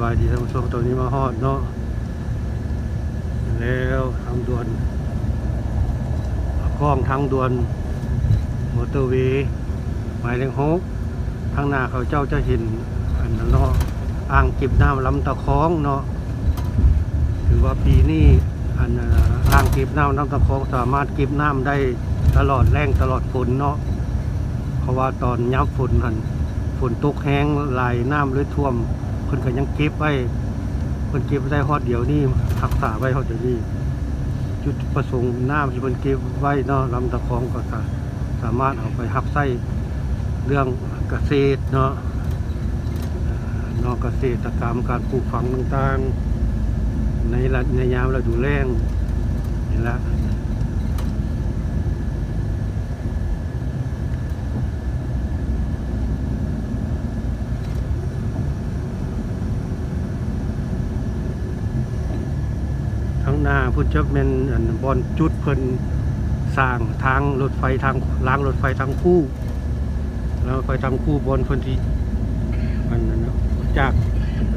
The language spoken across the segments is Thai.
บายดีท่านผู้ชมตอนนี้มาฮอดเนาะแล้วทางด่วนกล้องทางด่วนมอเตอร์เวย์หมายเลขหกทางหน้าเขาเจ้าจะเห็นอันนั้นเนาะอ่างเก็บน้ำลำตะคองเนาะถือว่าปีนี้อันน่ะอ่างเก็บน้ำลำตะคองสามารถเก็บน้ำได้ตลอดแรงตลอดฝนเนาะเพราะว่าตอนย้ำฝนหันฝนตกแห้งไหลน้ำเลยท่วม พิ่นก็ยังเก็บไว้เพิ่นเก็บได้ฮอดเดียวนี่รักษาไว้ฮอดเดียวนี้จุดประสงค์น้ำที่เพิ่นเก็บไว้เนาะลำตะคองก็สาสามารถเอาไปหับไส้เรื่องเกษตรเนาะนอกเกษตรกรรมการปลูกฝังต่างๆในระในยามฤดูแลงนี่ละ หน้าพุ่นจะเป็นอันบอลจุดเพิ่นสร้างทางรถไฟทางรางรถไฟทางคู่ แล้วไฟทางคู่บนเพิ่นที่มันนจาก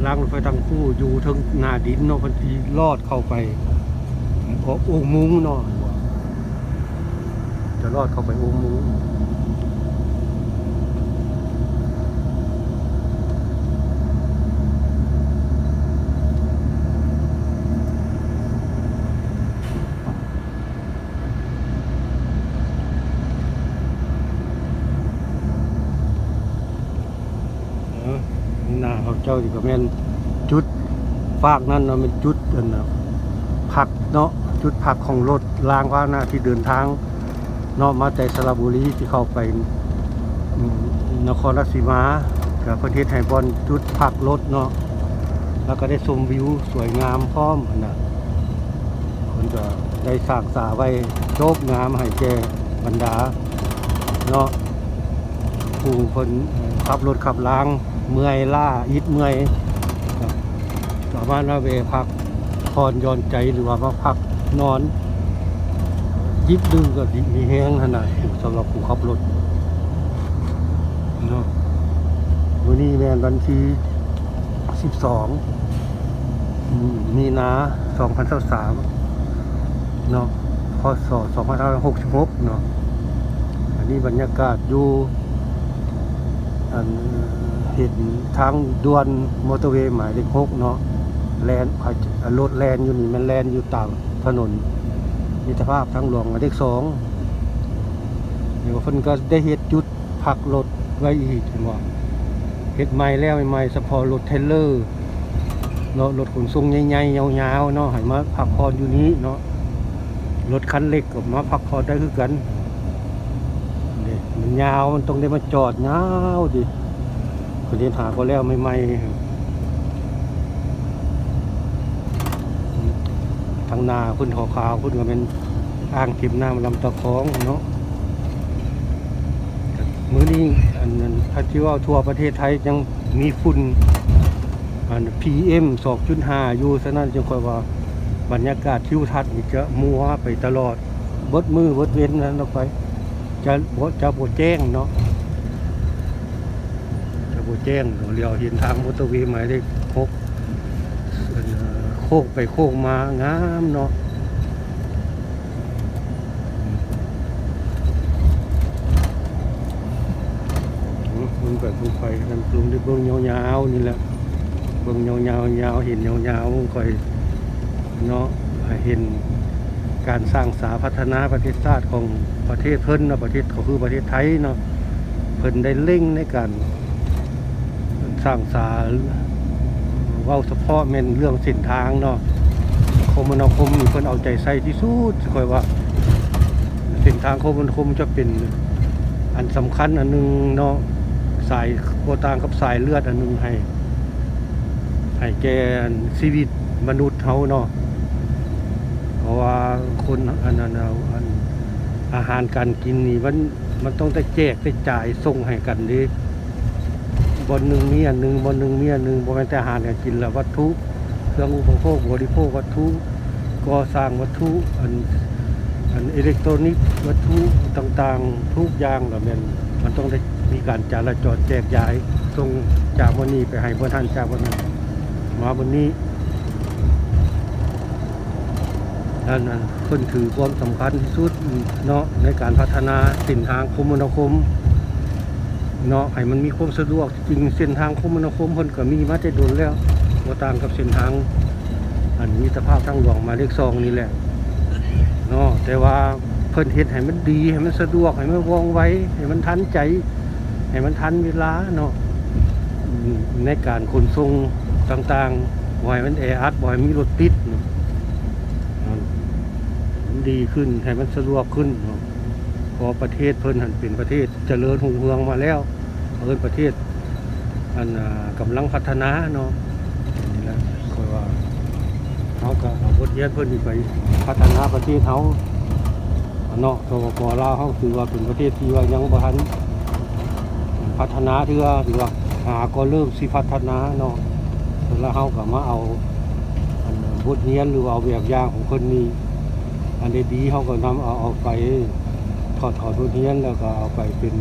รางรถไฟทางคู่อยู่เทางหน้าดินเนาะเพิ่นที่ลอดเข้าไปเพราะองค์มุ้งเนาะจะลอดเข้าไปองค์มุ้งออ หน้าเขาเจ้าที่ก็แม่นจุดฟากนั่นเนาะเป็นจุดอันนะผักเนาะจุดผักของรถรางว่าหน้าที่เดินทางเนาะมาจากสระบุรีที่เข้าไปนครราชสีมากับประเทศไทยบอลจุดผักรถเนาะแล้วก็ได้ชมวิวสวยงามพร้อมนะคนจะได้สร้างสาไว้โจกงามให้แก่บรรดาเนาะผู้คนขับรถขับล้าง เมื่อยล่าอิดเมื่อยสามารถมาเวพักพอนย้อนใจหรือว่ามาพักนอน ยิบดึงก็ดีมีแห้งขนาดสำหรับผู้ขับรถเนาะวันนี้แมนวันที่12อืมมีนา2023เนาะพศ2566เนาะอันนี้บรรยากาศอยู่อัน เห็นทางด่วนมอเตอร์เวย์หมายเลขหกเนาะแลนรถแลนอยู่นี่มันแลนอยู่ต่างถนนมิตรภาพทางหลวงหมายเลขสองเดี๋ยวเพิ่นก็ได้เฮ็ดจุดพักรถไว้อีกเห็นว่าเฮ็ดใหม่แล้วใหม่ๆเฉพาะรถเทเลอร์เนาะรถขนส่งใหญ่ๆยาวๆเนาะให้มาพักผ่อนอยู่นี้เนาะรถคันเล็กก็มาพักผ่อนได้คือกันนี่มันยาวมันต้องได้มาจอดยาวดิ คนเรียนหาก็แล้วไม่ไม่ทางนาพุ่นขาวๆพุ่นก็เป็นอ่างเก็บน้ำลำตะคองเนาะมื้อนี้อันนั้นถ้าที่ว่าทั่วประเทศไทยยังมีฝุ่นอัน PM 2.5 อยู่ฉะนั้นจึงค่อยว่าบรรยากาศทิวทัศน์นี่จะมัวไปตลอดเบิดมือเบิดเว้นนั้นออกไป จะบ่จะบ่แจ้งเนาะ จะบ่แจ้งเลี้ยวเห็นทางมอเตอร์เวย์หมายเลขหกโคกไปโคกมางามเนาะมันแบบมันไปกันปรุงได้เบิ่งยาวๆนี่แหละเบิ่งยาวๆยาวเห็นยาวๆมันค่อยเนาะเห็นการสร้างสาพัฒนาประเทศชาติของประเทศเพิ่นเนาะประเทศเขาคือประเทศไทยเนาะเพิ่นได้เร่งในการ สร้างสาเว้าเฉพาะแม่นเรื่องเส้นทางเนาะคมนาคมนี่เพิ่นเอาใจใส่ที่สุดค่อยว่าเส้นทางคมนาคมจะเป็นอันสำคัญอันหนึงเนาะสายโคตางกับสายเลือดอันหนึงให้ให้แกชีวิตมนุษย์เฮาเนาะเพราะว่าคนอันนั้นอาอันอาหารการกินนี่มันมันต้องได้แจกได้จ่ายส่งให้กันดิ บนหนึ่งมีอันหนึ่งบนหนึ่งมีอันหนึ่งบนแม่นแต่อาหารการกินล้ววัตถุ เครื่องอุปโภคบริโภควัตถุก่อสร้างวัตถุอันอันอิเล็กทรอนิกส์วัตถุต่างๆ ทุกอย่างแล้วแม่นมันต้องได้มีการจราจรแจกย้ายส่งจากวันนี้ไปให้บนท่านจากวันนั้มาบนนี้นั่นนั่นคนถือความสำคัญที่สุดเนาะในการพัฒนาส้นทางคมนาคม เนาะให้มันมีความสะดวกจริงเส้นทางคมนาคมเพิ่นก็มีมาแต่โดนแล้วบ่ต่างกับเส้นทาง อันมีสภาพทางหลวงมาเลขสองนี่แหละเนาะแต่ว่าเพิ่นเฮ็ดให้มันดีให้มันสะดวกให้มันว่องไวให้มันทันใจ ให้มันทันเวลาเนาะในการขนส่งต่างๆบ่ให้มันแออัดบ่ให้มีรถติดเนาะมันดีขึ้นให้มันสะดวกขึ้นเนาะ พอประเทศเพิ่นหันเป็นประเทศเจริญรุ่งเรืองมาแล้วเพิ่นประเทศอันอ่ากำลังพัฒนาเนาะนี่แหละคอยว่าเขาก็เอาบทเรียนเพิ่นนี่ไปพัฒนาประเทศเขาเนาะสปปลาวเขาถือว่าเป็นประเทศที่ว่ายังบ่ทันพัฒนาเถือถือว่าหาก็เริ่มสิพัฒนาเนาะแล้วเขาก็มาเอาบทเรียนหรือเอาแบบอย่างของคนนี้อันใดดีเขาก็นำเอาเอาไป ถอดถอดบทเรียนแล้วก็เอาไปเป็น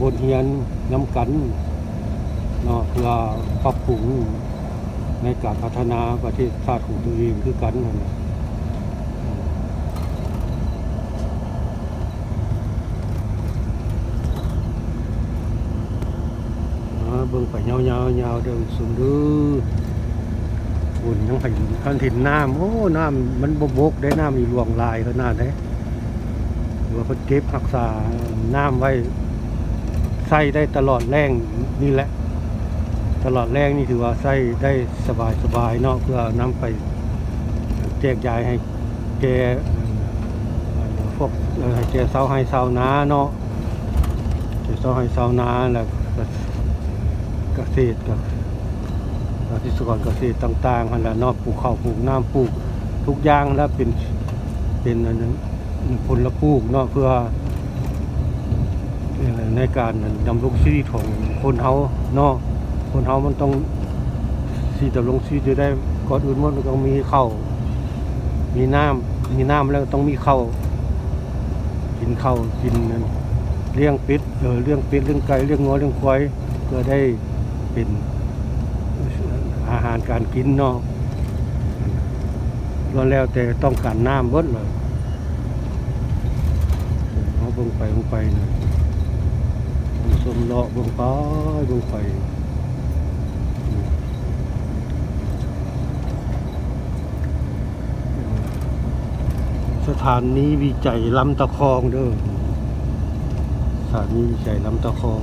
บทเรียนน้ำกันเนาะเพื่อปรับปรุงในการพัฒนาประเทศชาติของตัวเองคือกันนั่นแหละเบิ่งไปยาวๆยาเดินสูงดื้อบุญยังไปท่านถิ่นน้ำโอ้ น้ำมันบบกได้น้ำมีหลวงลายขนาดได้ ว่าเพิ่นเก็บรักษาน้ำไว้ใส่ได้ตลอดแรงนี่แหละ ตลอดแรกนี่ถือว่าใส่ได้สบายสบายๆเนาะเพื่อนำไปแจกจ่ายให้แกพวกให้แกเสาให้เสานาเนาะแกเสาให้เสานาแล้วเกษตรกับที่สกรเกษตรต่างๆหั่นแหละเนาะปลูกข้าวปลูกน้ำปลูกทุกอย่างแล้วเป็นเป็นอันนั้น ผลปลูกเนาะเพื่อในการดำรงชีวิตของคนเฮาเนาะคนเฮามันต้องสีดำรงชีวิตอยู่ได้ก่อนอื่นมันต้องมีข้าวมีน้ำมีน้ำแล้วต้องมีข้าวกินข้าวกินนั่นเลี้ยงเป็ดเออเลี้ยงเป็ดเลี้ยงไก่เลี้ยงงัวเลี้ยงควายเพื่อได้เป็นอาหารการกินเนาะล้วนแล้วแต่ต้องการน้ำเบิดเลย เบิ่งไปเบิ่งไปนะสมเลาะเบิ่งไปเบิ่งไปสถานนี้วิจัยลำตะคองเด้อสถานีวิจัยลำตะคอง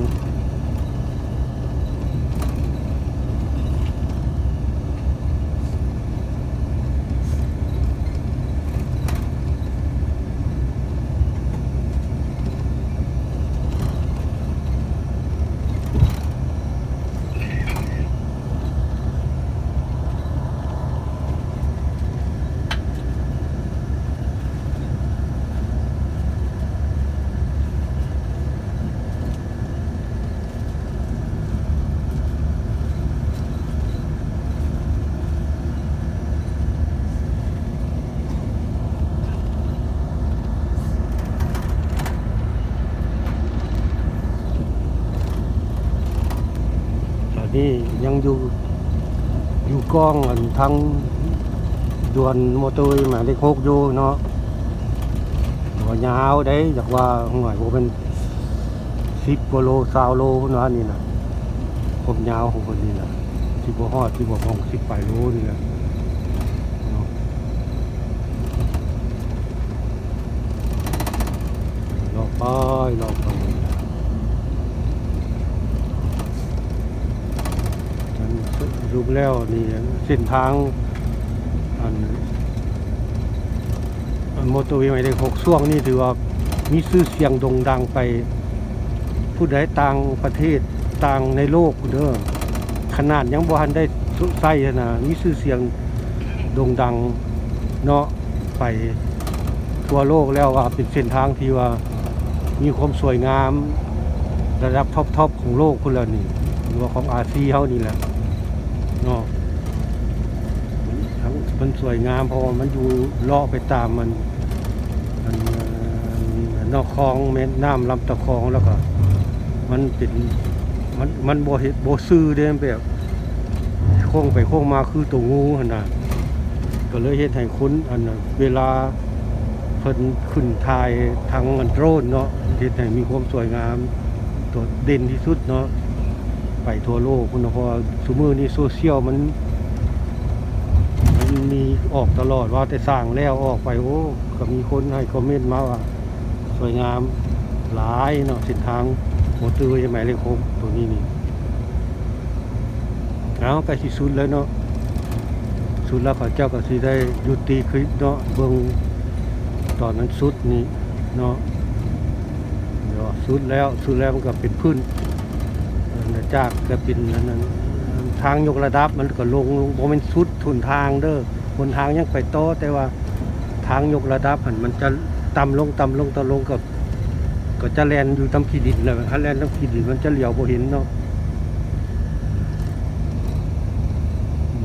ตอนนี้ยังอยู่อยู่ กล้องอันทั้งด่วนมอเตอร์เวย์หมายเลขหกอยู่เนาะตัวยาวได้จากว่าห่วยผมเป็นสิบกว่าโลสาวโลพุ่นว่านี่นะผมยาวของคนนี้นะสิบกว่าฮอดสิบกว่าพองสิบปลายโลนี่แหละเนาะรอไปรอไป มัน รูปแล้วนี่เส้นทางอันอันมอเตอร์เวย์หมายเลขหกช่วงนี่ถือว่ามีชื่อเสียงโด่งดังไป ผู้ใดต่างประเทศต่างในโลกเด้อขนาดยังบ่ทันได้สุใส่นะมีชื่อเสียงโด่งดังเนาะไปทั่วโลกแล้วว่าเป็นเส้นทางที่ว่ามีความสวยงาม ระดับท็อปๆของโลกคนละนี่หรือว่าของอาเซียนเฮานี่แหละ เนาะทั้ง มันสวยงามเพราะมันอยู่เลาะไปตามมันมันเอ่อนอกคลองแม่น้ำลำตะคองแล้วก็ มันเป็นมันมันโบเห็ดโบซื่อเด้มันแบบค้งไปโค้งมาคือตัวงูหนน่ะก็เลยเฮ็ดให้คุ้นอันน่ะเวลาเพิ่นขึ้นถ่ายทางอันโดรนเนาะเฮ็ดให้มีความสวยงามตัวเด่นที่สุดเนาะไปทั่วโลกพุ่นเนาะเพราะว่าซุมื้อนี้โซเชียลมัน มีออกตลอดว่าแต่สร้างแล้วออกไปโอ้ก็มีคนให้คอมเมนต์มาว่า สวยงามหลายเนาะเส้นทางโมตือยังหมายเลขหกตัวนี้นี่เอาใกล้ที่สุดแล้วเนาะสุดแล้วเขาเจ้าก็สิได้ยุติคลิปเนาะเบิ่งตอนนั้นสุดนี่เนาะเดี๋ยวสุดแล้วสุดแล้วมันก็เป็นพื้นจากก็เป็นอันนั้น ทางยกระดับมันก็ลงลงบ่แม่นสุดทุนทางเด้อบนทางยังไปโตแต่ว่าทางยกระดับหันมันจะต่ำลงต่ำลงต่ำลงกับก็จะแลนอยู่ตามขีดินเลยถ้าแลนตามขีดินมันจะเหลียวบ่เห็นเนาะ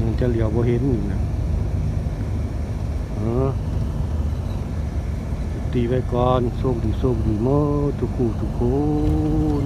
มันจะเหลียวบ่เห็นนี่นะเออตีไว้ก่อนโชคดีโชคดีหมดทุกคู่ทุกคน